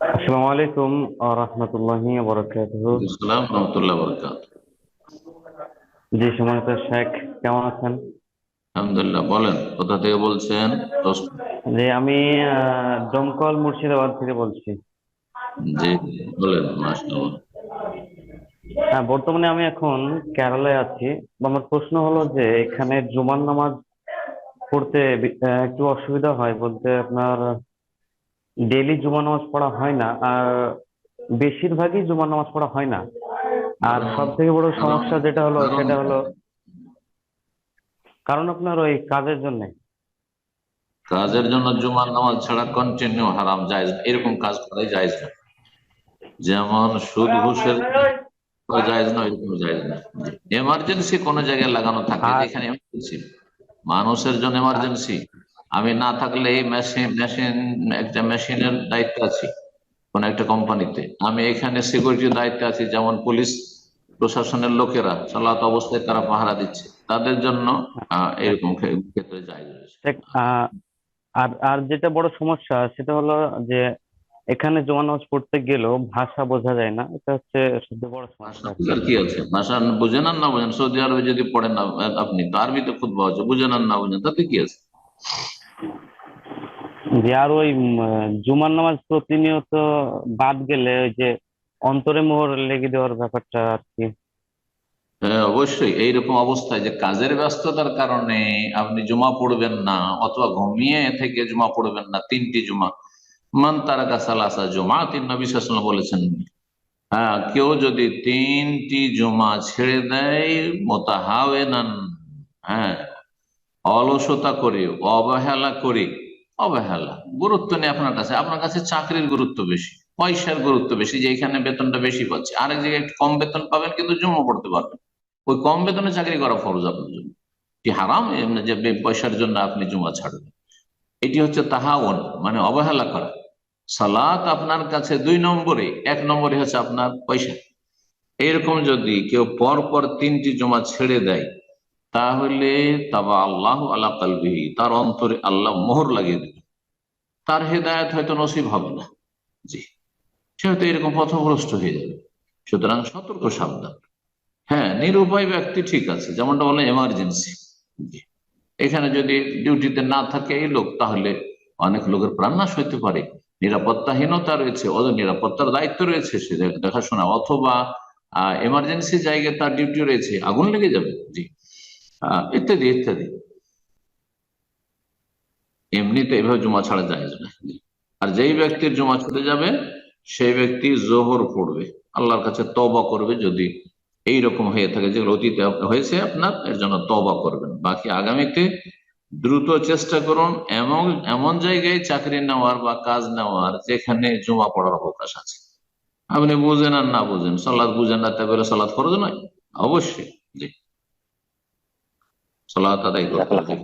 আসসালামু আলাইকুম ওয়া রাহমাতুল্লাহি ওয়া বারাকাতুহু। ইসলাম রহমতুল্লাহ বরকাত জি সম্মানিত শেখ কেমন আছেন? আলহামদুলিল্লাহ বলেন কোথা থেকে বলছেন? জি আমি দমকল মুর্শিদাবাদ থেকে বলছি। জি বলেন মাশাআল্লাহ। হ্যাঁ বর্তমানে আমি এখন কেরালায় আছি। আমার প্রশ্ন হলো যে এখানে জুমার নামাজ পড়তে একটু অসুবিধা হয় বলতে আপনার ডেইলি জুমা নামাজ পড়া হয় না আর বেশিরভাগই জুমা নামাজ পড়া হয় না। আর সব থেকে বড় সমস্যা যেটা হলো সেটা হলো কারণ আপনার ওই কাজের জন্য। কাজের জন্য জুমার নামাজ ছাড়া কন্টিনিউ হারাম জায়েজ না। এরকম কাজ করাই জায়েজ না। যেমন সুদ ঘুষের জায়েজ না এরকম জায়েজ না। এমার্জেন্সি কোন জায়গায় লাগানো থাকে যেখানে এমার্জেন্সি মানুষের জন্য এমার্জেন্সি আমি না থাকলে এই মেশিন মেশিন একটা মেশিনের দায়িত্ব আছি কোন একটা কোম্পানিতে আমি এখানে সিকিউরিটির দায়িত্বে আছি যেমন পুলিশ প্রশাসনের লোকেরা চালাত অবস্থায় তারা পাহারা দিচ্ছে। তাদের জন্য এরকম ক্ষেত্রে যায় আর আর যেটা বড় সমস্যা সেটা হলো যে এখানে জুমা নামাজ পড়তে গেলেও ভাষা বোঝা যায় না। এটা হচ্ছে সবচেয়ে বড় সমস্যা। কি আছে? ভাষা বুঝেন না বুঝেন সৌদি আরবে যদি পড়েন না আপনি তো আরবিতে খুব আছে বুঝেন না বুঝেন তাতে কি আছে? আর ওই জুমার নামাজ প্রতিনিয়ত বাদ গেলে ওই যে অন্তরে মোহর লেগে দেওয়ার ব্যাপারটা আর কি। হ্যাঁ, অবশ্যই। এইরকম অবস্থায় যে কাজের ব্যস্ততার কারণে আপনি জুমা পড়বেন না অথবা ঘুমিয়ে থেকে জুমা পড়বেন না তিনটি জুমা। মান তারাকা সালাসা জুমা তিন নবী সাল্লাল্লাহু বলেছেন হ্যাঁ কেউ যদি তিনটি জুমা ছেড়ে দেয় মোতাহাওয়েনান হ্যাঁ অলসতা করে, অবহেলা করে, অবহেলা। গুরুত্ব নেই আপনার কাছে আপনার কাছে চাকরির গুরুত্ব বেশি, পয়সার গুরুত্ব বেশি, যে এখানে বেতনটা বেশি পাচ্ছে। আরেক জায়গায় একটু কম বেতন পাবেন, কিন্তু জমা পড়তে পারবেন। ওই কম বেতনে চাকরি করা ফরজ আপনার জন্য। কি হারাম, এমনি যে পয়সার জন্য আপনি জমা ছাড়বেন। এটি হচ্ছে তাহাওন মানে অবহেলা করা। সালাত আপনার কাছে দুই নম্বরে, এক নম্বরে হচ্ছে আপনার পয়সা। এরকম যদি কেউ পর পর তিনটি জমা ছেড়ে দেয় তাহলে তাবা আল্লাহ আল্লাহ কালবিহি, তার অন্তরে আল্লাহ মোহর লাগিয়ে দেবে তার হেদায়ত হয়তো নসিব হবে না। জি, সে হয়তো এরকম পথভ্রষ্ট হয়ে যাবে। সুতরাং সতর্ক সাবধান। হ্যাঁ নিরুপায় ব্যক্তি ঠিক আছে, যেমনটা বলে এমার্জেন্সি এখানে যদি ডিউটিতে না থাকে এই লোক, তাহলে অনেক লোকের প্রাণনাশ হইতে পারে। নিরাপত্তাহীনতা রয়েছে নিরাপত্তার দায়িত্ব রয়েছে, সে দেখাশোনা, অথবা এমার্জেন্সি জায়গায় তার ডিউটি রয়েছে, আগুন লেগে যাবে। জি ইত্যাদি ইত্যাদি। এমনিতে এভাবে জমা ছাড়া যায় না। আর যেই ব্যক্তির জমা ছুটে যাবে, সেই ব্যক্তি জোহর পড়বে। আল্লাহর কাছে তবা করবে যদি এই রকম হয়ে থাকে, যেগুলো অতীতে হয়েছে আপনার, এর জন্য তবা করবেন। বাকি আগামীতে দ্রুত চেষ্টা করুন এমন এমন জায়গায় চাকরি নেওয়ার বা কাজ নেওয়ার যেখানে জমা পড়ার অবকাশ আছে। আপনি বুঝেন আর না বুঝেন সালাদ বুঝেন না তারপরে সালাদ ফরজ নয়? অবশ্যই, জি। সালাত আদায় করতে হবে